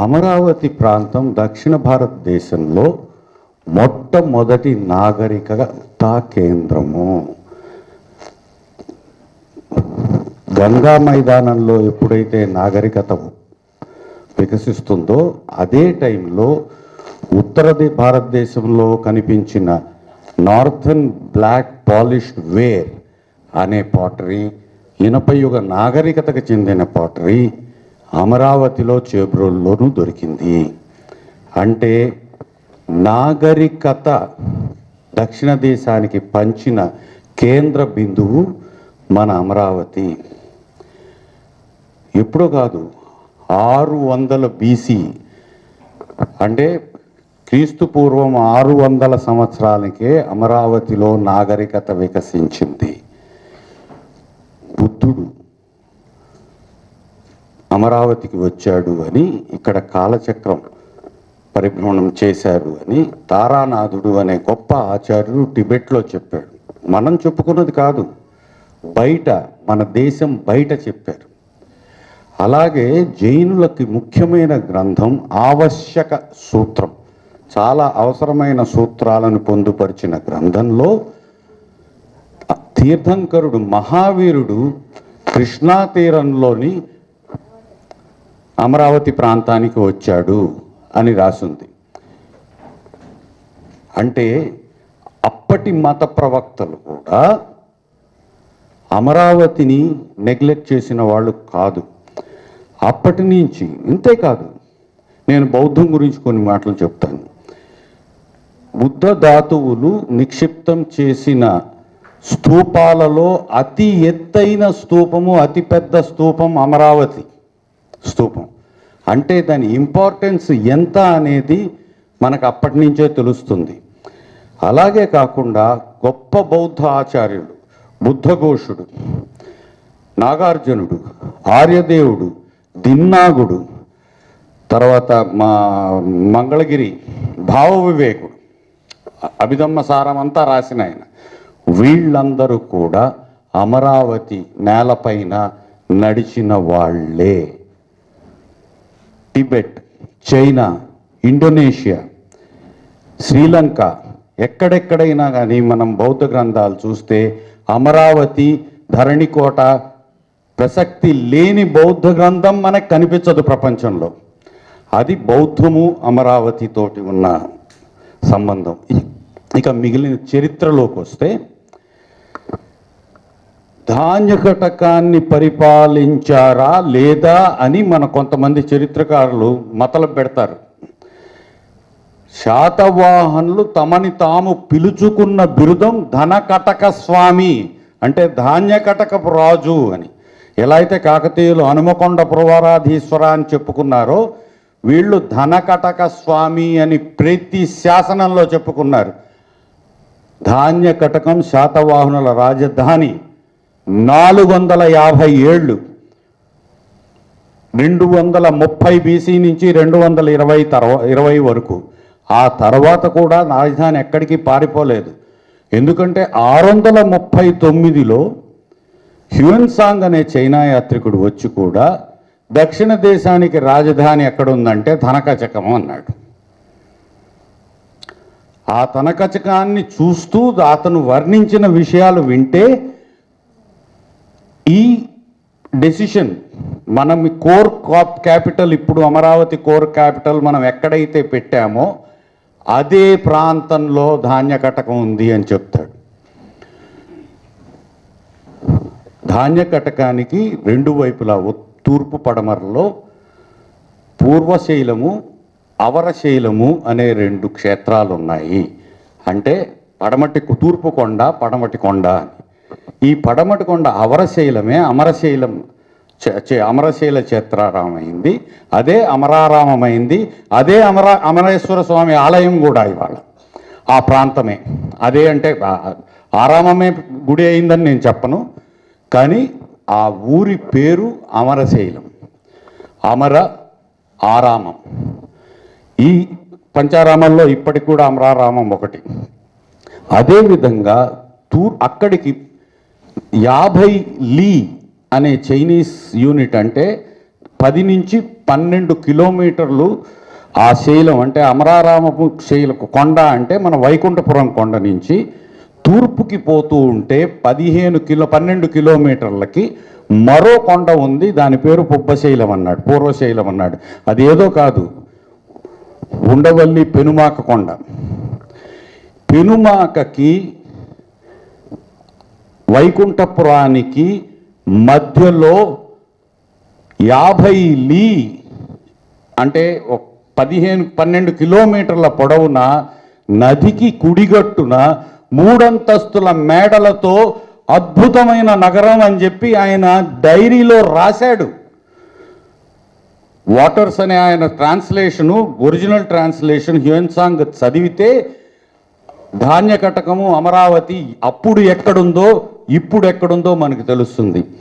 అమరావతి ప్రాంతం దక్షిణ భారతదేశంలో మొట్టమొదటి నాగరికత కేంద్రము. గంగా మైదానంలో ఎప్పుడైతే నాగరికత వికసిస్తుందో అదే టైంలో ఉత్తర భారతదేశంలో కనిపించిన నార్థన్ బ్లాక్ పాలిష్డ్ వేర్ అనే పాటరీ ఇనపయుగ నాగరికతకు చెందిన పాటరీ అమరావతిలో చేబ్రోల్లోనూ దొరికింది. అంటే నాగరికత దక్షిణ దేశానికి పంచిన కేంద్ర బిందువు మన అమరావతి. ఎప్పుడో కాదు ఆరు వందల బీసీ అంటే క్రీస్తు పూర్వం ఆరు వందల సంవత్సరాలకే అమరావతిలో నాగరికత వికసించింది. బుద్ధుడు అమరావతికి వచ్చాడు అని ఇక్కడ కాలచక్రం పరిభ్రమణం చేశారు అని తారానాథుడు అనే గొప్ప ఆచార్యుడు టిబెట్లో చెప్పాడు. మనం చెప్పుకున్నది కాదు బయట మన దేశం బయట చెప్పారు. అలాగే జైనులకి ముఖ్యమైన గ్రంథం ఆవశ్యక సూత్రం. చాలా అవసరమైన సూత్రాలను పొందుపరిచిన గ్రంథంలో తీర్థంకరుడు మహావీరుడు కృష్ణా తీరంలోని అమరావతి ప్రాంతానికి వచ్చాడు అని రాసింది. అంటే అప్పటి మత ప్రవక్తలు కూడా అమరావతిని నెగ్లెక్ట్ చేసిన వాళ్ళు కాదు. అప్పటి నుంచి ఇంతే కాదు. నేను బౌద్ధం గురించి కొన్ని మాటలు చెప్తాను. బుద్ధ ధాతువులు నిక్షిప్తం చేసిన స్తూపాలలో అతి ఎత్తైన స్తూపము అతి పెద్ద స్తూపం అమరావతి. స్తూపం. అంటే దాని ఇంపార్టెన్స్ ఎంత అనేది మనకు అప్పటి నుంచే తెలుస్తుంది. అలాగే కాకుండా గొప్ప బౌద్ధ ఆచార్యుడు బుద్ధఘోషుడు నాగార్జునుడు ఆర్యదేవుడు దిన్నాగుడు తర్వాత మా మంగళగిరి భావ వివేకుడు అభిధమ్మ సారం అంతా రాసిన ఆయన. వీళ్ళందరూ కూడా అమరావతి నేలపైన నడిచిన వాళ్ళే. టిబెట్ చైనా ఇండోనేషియా శ్రీలంక ఎక్కడెక్కడైనా కానీ మనం బౌద్ధ గ్రంథాలు చూస్తే అమరావతి ధరణికోట ప్రసక్తి లేని బౌద్ధ గ్రంథం మనకు కనిపించదు ప్రపంచంలో. అది బౌద్ధము అమరావతితోటి ఉన్న సంబంధం. ఇక మిగిలిన చరిత్రలోకి వస్తే ధాన్యకటకాన్ని పరిపాలించారా లేదా అని మన కొంతమంది చరిత్రకారులు మతలు పెడతారు. శాతవాహనులు తమని తాము పిలుచుకున్న బిరుదం ధనకటక స్వామి అంటే ధాన్యకటకపు రాజు అని. ఎలా అయితే కాకతీయులు హనుమకొండ పురవారాధీశ్వర అని చెప్పుకున్నారో వీళ్ళు ధనకటక స్వామి అని ప్రతి శాసనంలో చెప్పుకున్నారు. ధాన్య కటకం శాతవాహనుల రాజధాని. నాలుగు వందల యాభై ఏళ్ళు. రెండు వందల ముప్పై బీసీ నుంచి రెండు వందల ఇరవై తర్వా ఇరవై వరకు. ఆ తర్వాత కూడా రాజధాని ఎక్కడికి పారిపోలేదు. ఎందుకంటే ఆరు వందల ముప్పై తొమ్మిదిలో హ్యూన్ సాంగ్ అనే చైనా యాత్రికుడు వచ్చి కూడా దక్షిణ దేశానికి రాజధాని ఎక్కడుందంటే ధనకచకము అన్నాడు. ఆ తనకచకాన్ని చూస్తూ అతను వర్ణించిన విషయాలు వింటే ఈ డెసిషన్ మనం కోర్ కాప్ క్యాపిటల్ ఇప్పుడు అమరావతి కోర్ క్యాపిటల్ మనం ఎక్కడైతే పెట్టామో అదే ప్రాంతంలో ధాన్య కటకం ఉంది అని చెప్తాడు. ధాన్య కటకానికి రెండు వైపులా తూర్పు పడమరలో పూర్వశైలము అవరశైలము అనే రెండు క్షేత్రాలు ఉన్నాయి అంటే పడమటి తూర్పు కొండ పడమటి కొండ అని. ఈ పడమటి కొండ అవరశైలమే అమరశైలం అమరశైల క్షేత్రారామైంది అదే అమరారామమైంది అదే అమర అమరేశ్వర స్వామి ఆలయం కూడా ఇవాళ ఆ ప్రాంతమే. అదే అంటే ఆరామమే గుడి అయిందని నేను చెప్పను కానీ ఆ ఊరి పేరు అమరశైలం అమర ఆరామం. ఈ పంచారామంలో ఇప్పటికి కూడా అమరారామం ఒకటి. అదేవిధంగా తూర్ అక్కడికి యాభై లీ అనే చైనీస్ యూనిట్ అంటే పది నుంచి పన్నెండు కిలోమీటర్లు ఆ శైలం అంటే అమరారామపు శైల కొండ అంటే మన వైకుంఠపురం కొండ నుంచి తూర్పుకి పోతూ ఉంటే పదిహేను కిలో పన్నెండు కిలోమీటర్లకి మరో కొండ ఉంది. దాని పేరు పుబ్బశైలం అన్నాడు పూర్వశైలం అన్నాడు. అది ఏదో కాదు ఉండవల్లి పెనుమాక కొండ. పెనుమాకకి వైకుంఠపురానికి మధ్యలో యాభై లీ అంటే పదిహేను పన్నెండు కిలోమీటర్ల పొడవున నదికి కుడిగట్టున మూడంతస్తుల మేడలతో అద్భుతమైన నగరం అని చెప్పి ఆయన డైరీలో రాశాడు. వాటర్స్ అనే ఆయన ట్రాన్స్లేషను ఒరిజినల్ ట్రాన్స్లేషన్ హ్యూన్సాంగ్ చదివితే ధాన్య కటకము అమరావతి అప్పుడు ఎక్కడుందో ఇప్పుడు ఎక్కడుందో మనకు తెలుస్తుంది.